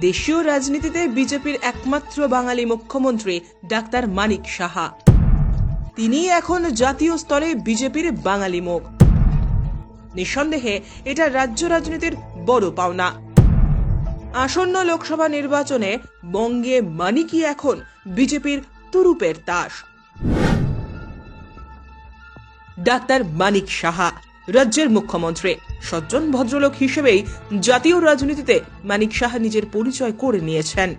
দেশীয় রাজনীতিতে বিজেপির একমাত্র বাঙালি মুখ্যমন্ত্রী ডাক্তার মানিক সাহা। তিনি এখন জাতীয় স্তরে বিজেপির বাঙালি মুখ। নিঃসন্দেহে এটা রাজ্য রাজনীতির বড় পাওনা। আসন্ন লোকসভা নির্বাচনে বঙ্গে মানিকই এখন বিজেপির তুরুপের তাস ডাক্তার মানিক সাহা রাজ্যের মুখ্যমন্ত্রী। সজ্জন ভদ্রলোক হিসেবেই জাতীয় রাজনীতিতে মানিক সাহা নিজের পরিচয় করে নিয়েছেন।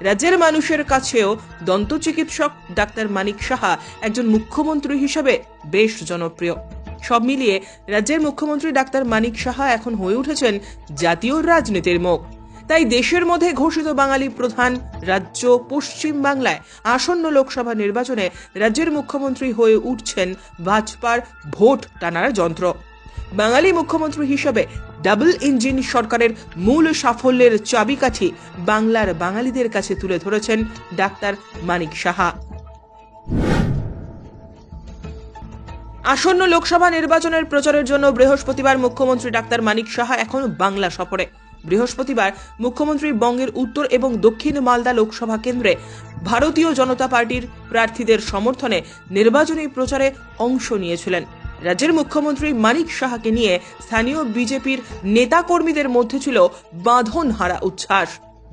রাজ্যের মানুষের কাছেও দন্ত চিকিৎসক ডাক্তার মানিক সাহা একজন মুখ্যমন্ত্রী হিসেবে বেশ জনপ্রিয়। সব মিলিয়ে রাজ্যের মুখ্যমন্ত্রী ডাক্তার মানিক সাহা এখন হয়ে উঠেছেন জাতীয় রাজনীতির মুখ। তাই দেশের মধ্যে ঘোষিত বাঙালি প্রধান রাজ্য পশ্চিম বাংলায় আসন্ন লোকসভা নির্বাচনে রাজ্যের মুখ্যমন্ত্রী হয়ে উঠছেন ভাজপার ভোট টানার যন্ত্র। বাঙালি মুখ্যমন্ত্রী হিসেবে ডাবল ইঞ্জিন সরকারের মূল সাফল্যের চাবিকাঠি বাংলার বাঙালিদের কাছে তুলে ধরেছেন ডাক্তার মানিক সাহা। আসন্ন লোকসভা নির্বাচনের প্রচারের জন্য বৃহস্পতিবার মুখ্যমন্ত্রী ডাক্তার মানিক সাহা এখন বাংলা সফরে। বৃহস্পতিবার মুখ্যমন্ত্রী বঙ্গের উত্তর এবং দক্ষিণ মালদা লোকসভা কেন্দ্রে ভারতীয় জনতা পার্টির প্রার্থীদের সমর্থনে নির্বাচনী প্রচারে অংশ নিয়েছিলেন। রাজ্যের মুখ্যমন্ত্রী মানিক সাহাকে নিয়ে স্থানীয় বিজেপির নেতাকর্মীদের মধ্যে ছিল বাঁধন হারা উচ্ছ্বাস।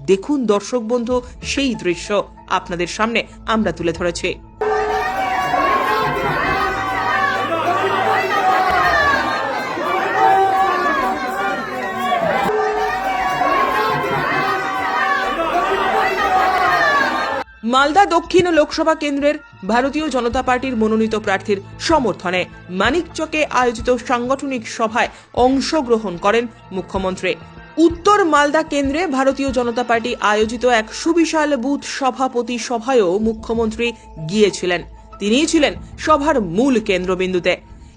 দেখুন দর্শক বন্ধু, সেই দৃশ্য আপনাদের সামনে আমরা তুলে ধরেছি। মালদা দক্ষিণ লোকসভা কেন্দ্রের ভারতীয় জনতা পার্টির মনোনীত প্রার্থীর সমর্থনে মানিকচকে আয়োজিত সাংগঠনিক সভায় অংশগ্রহণ করেন মুখ্যমন্ত্রী। উত্তর মালদা কেন্দ্রে ভারতীয় জনতা পার্টি আয়োজিত এক সুবিশাল বুথ সভাপতি সভায়ও মুখ্যমন্ত্রী গিয়েছিলেন। তিনিই ছিলেন সভার মূল কেন্দ্রবিন্দুতে।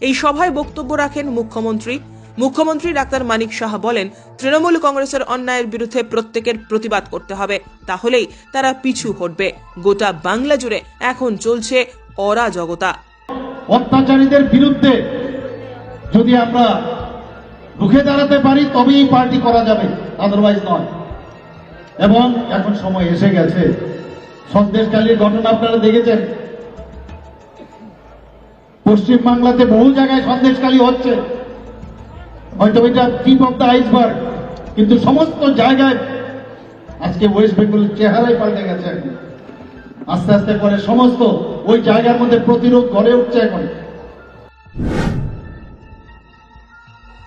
এই সভায় বক্তব্য রাখেন মুখ্যমন্ত্রী মুখ্যমন্ত্রী ডাক্তার মানিক সাহা বলেন, তৃণমূল কংগ্রেসের অন্যায়ের বিরুদ্ধে প্রত্যেকের প্রতিবাদ করতে হবে, তাহলেই তারা পিছু হটবে। গোটা বাংলা জুড়ে এখন চলছে অরাজকতা। অত্যাচারীদের বিরুদ্ধে যদি আমরা রুখে দাঁড়াতে পারি, তবেই পার্টি করা যাবে আদারওয়াইজ নয়। এবং এখন সময় এসে গেছে। সন্দেশকালীর ঘটনা আপনারা দেখেছেন। পশ্চিম বাংলাতে বহু জায়গায় সন্দেশকালী হচ্ছে। হয়তো এটা টিপ অফ দ্য আইসবার্গ কিন্তু সমস্ত জায়গায় আজকে ওয়েস্ট বেঙ্গলের চেহারাই পাল্টে গেছে আস্তে আস্তে করে সমস্ত ওই জায়গার মধ্যে প্রতিরোধ গড়ে উঠছে এখন।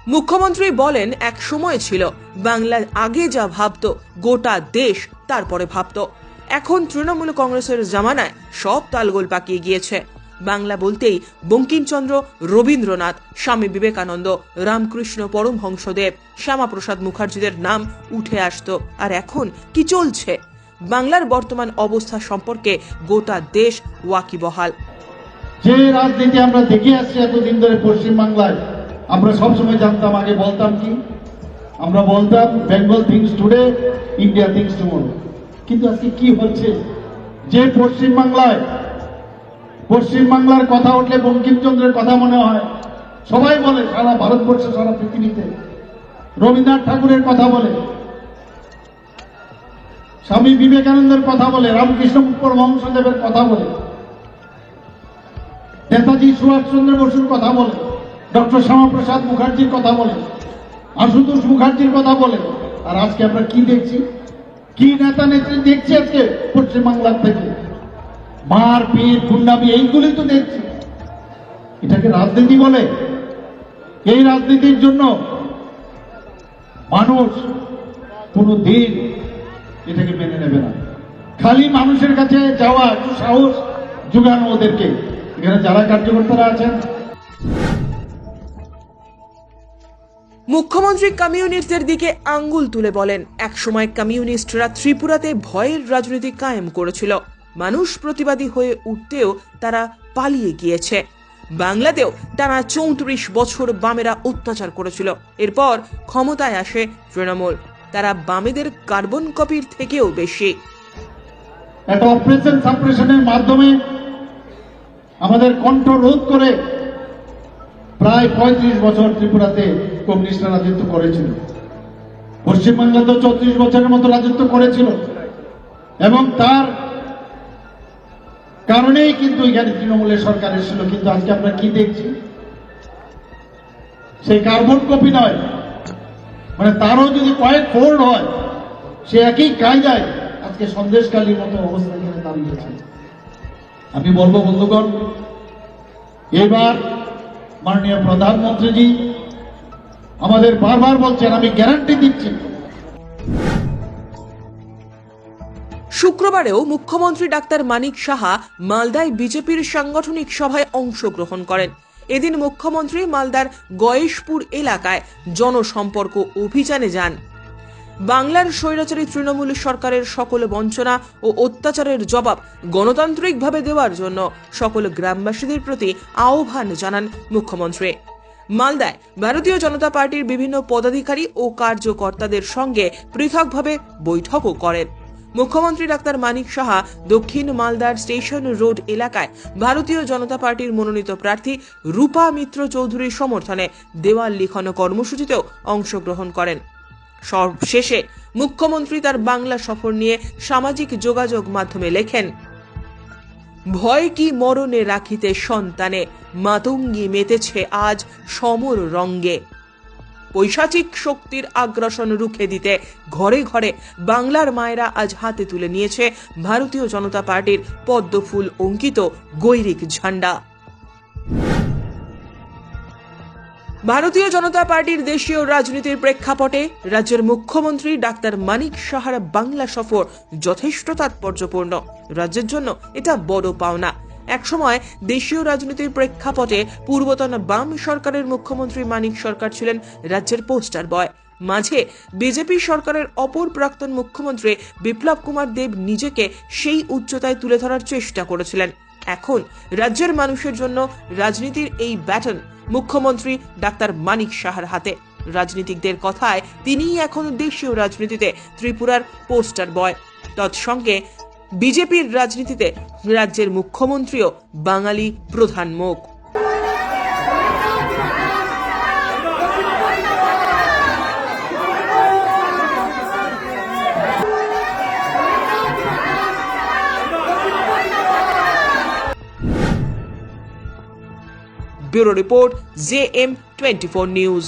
মুখ্যমন্ত্রী বলেন, এক সময় ছিল বাংলা আগে যা ভাবতো, গোটা দেশ তারপরে ভাবতো। এখন তৃণমূল কংগ্রেসের জামানায় সব তালগোল পাকিয়ে গিয়েছে। বাংলা বলতেই বঙ্কিমচন্দ্র, রবীন্দ্রনাথ, স্বামী বিবেকানন্দ, রামকৃষ্ণ পরমহংসদেব, শ্যামাপ্রসাদ মুখার্জিদের নাম উঠে আসতো। আর এখন কি চলছে? বাংলার বর্তমান অবস্থা সম্পর্কে গোটা দেশ ওয়াকিবহাল। যে রাজনীতি আমরা দেখে আসছি এতদিন ধরে পশ্চিম বাংলায় আমরা সবসময় জানতাম, আগে বলতাম কি? আমরা বলতাম Bengal thinks today India thinks tomorrow কিন্তু আজকে কি হচ্ছে? যে পশ্চিম বাংলায় পশ্চিম বাংলার কথা উঠলে বঙ্কিমচন্দ্রের কথা মনে হয়। সবাই বলে সারা ভারতবর্ষে, সারা পৃথিবীতে। রবীন্দ্রনাথ ঠাকুরের কথা বলে। স্বামী বিবেকানন্দের কথা বলে। রামকৃষ্ণ পরমহংসদেবের কথা বলে। নেতাজি সুভাষচন্দ্র বসুর কথা বলে। ডক্টর শ্যামাপ্রসাদ মুখার্জির কথা বলে। আশুতোষ মুখার্জির কথা বলে। আর আজকে আমরা কি দেখছি? কি নেতা নেত্রী দেখছি আজকে পশ্চিমবাংলার থেকে? মার পিট গুন্ডামি এইগুলি তো দেখছি এটাকে রাজনীতি বলে। এই রাজনীতির জন্য মানুষ কোনো দিন এটাকে মেনে নেবে না। খালি মানুষের কাছে যাওয়া সাহস যোগানো ওদেরকে। এখানে যারা কার্যকর্তারা আছেন। মুখ্যমন্ত্রী কমিউনিস্টদের দিকে আঙ্গুল তুলে বলেন, একসময় কমিউনিস্টরা ত্রিপুরাতে ভয়ের রাজনীতি কায়েম করেছিল। মানুষ প্রতিবাদী হয়ে উঠতেও তারা পালিয়ে গিয়েছে। বাংলাতেও টানা চৌত্রিশ বছর বামেরা অত্যাচার করেছিল। এরপর ক্ষমতায় আসে তৃণমূল। তারা বামেদের কার্বন কপির থেকেও বেশি। একটা অপারেশন মাধ্যমে আমাদের কণ্ঠ রোধ করে প্রায় পঁয়ত্রিশ বছর ত্রিপুরাতে কমিউনিস্টরা রাজত্ব করেছিল। পশ্চিমবাংলা তো চৌত্রিশ বছরের মতো রাজত্ব করেছিল। এবং তার কারণেই কিন্তু এখানে তৃণমূলের সরকার এসেছিল, কিন্তু আজকে আমরা কি দেখছি? সেই কার্বন কপি নয় মানে তারও যদি কয়েক ফোল্ড হয়, সে একই কায়দায় আজকে সন্দেশকালীর মতো অবস্থা এখানে দাঁড়িয়েছে আমি বলব, বন্ধুগণ, এবার মাননীয় প্রধানমন্ত্রীজি আমাদের বারবার বলছেন, আমি গ্যারান্টি দিচ্ছি। শুক্রবারেও মুখ্যমন্ত্রী ডাক্তার মানিক সাহা মালদায় বিজেপির সাংগঠনিক সভায় অংশগ্রহণ করেন। এদিন মুখ্যমন্ত্রী মালদার গয়েশপুর এলাকায় জনসম্পর্ক অভিযানে যান। বাংলার স্বৈরাচারী তৃণমূল সরকারের সকল বঞ্চনা ও অত্যাচারের জবাব গণতান্ত্রিকভাবে দেওয়ার জন্য সকল গ্রামবাসীদের প্রতি আহ্বান জানান মুখ্যমন্ত্রী। মালদায় ভারতীয় জনতা পার্টির বিভিন্ন পদাধিকারী ও কার্যকর্তাদের সঙ্গে পৃথকভাবে বৈঠকও করেন। মুখ্যমন্ত্রী ডাক্তার মানিক সাহা দক্ষিণ মালদার স্টেশন রোড এলাকায় ভারতীয় জনতা পার্টির মনোনীত প্রার্থী রূপা মিত্র চৌধুরীর সমর্থনে দেওয়াল লিখন কর্মসূচিতেও অংশগ্রহণ করেন। সবশেষে মুখ্যমন্ত্রী তার বাংলা সফর নিয়ে সামাজিক যোগাযোগ মাধ্যমে লেখেন, ভয় কি মরণে রাখিতে সন্তানে, মাতঙ্গি মেতেছে আজ সমর রঙ্গে। পৈশাচিক শক্তির আগ্রাসন রুখে দিতে ঘরে ঘরে বাংলার মায়েরা আজ হাতে তুলে নিয়েছে ভারতীয় জনতা পার্টির পদ্মফুল অঙ্কিত গৈরিক ঝান্ডা। ভারতীয় জনতা পার্টির দেশীয় রাজনীতির প্রেক্ষাপটে রাজ্যের মুখ্যমন্ত্রী ডাক্তার মানিক সাহার বাংলা সফর যথেষ্ট তাৎপর্যপূর্ণ। রাজ্যের জন্য এটা বড় পাওনা। একসময় দেশীয় রাজনীতির প্রেক্ষাপটে পূর্বতন বাম সরকারের মুখ্যমন্ত্রী মানিক সরকার ছিলেন রাজ্যের পোস্টার বয়। মাঝে বিজেপি সরকারের অপর প্রাক্তন মুখ্যমন্ত্রী বিপ্লব কুমার দেব নিজেকে সেই উচ্চতায় তুলে ধরার চেষ্টা করেছিলেন। এখন রাজ্যের মানুষের জন্য রাজনীতির এই ব্যাটন মুখ্যমন্ত্রী ডাক্তার মানিক সাহার হাতে। রাজনীতিকদের কথায় তিনিই এখন দেশীয় রাজনীতিতে ত্রিপুরার পোস্টার বয়। তৎসঙ্গে বিজেপির রাজনীতিতে রাজ্যের মুখ্যমন্ত্রীও বাঙালি প্রধান মুখ। Bureau report J M twenty four news.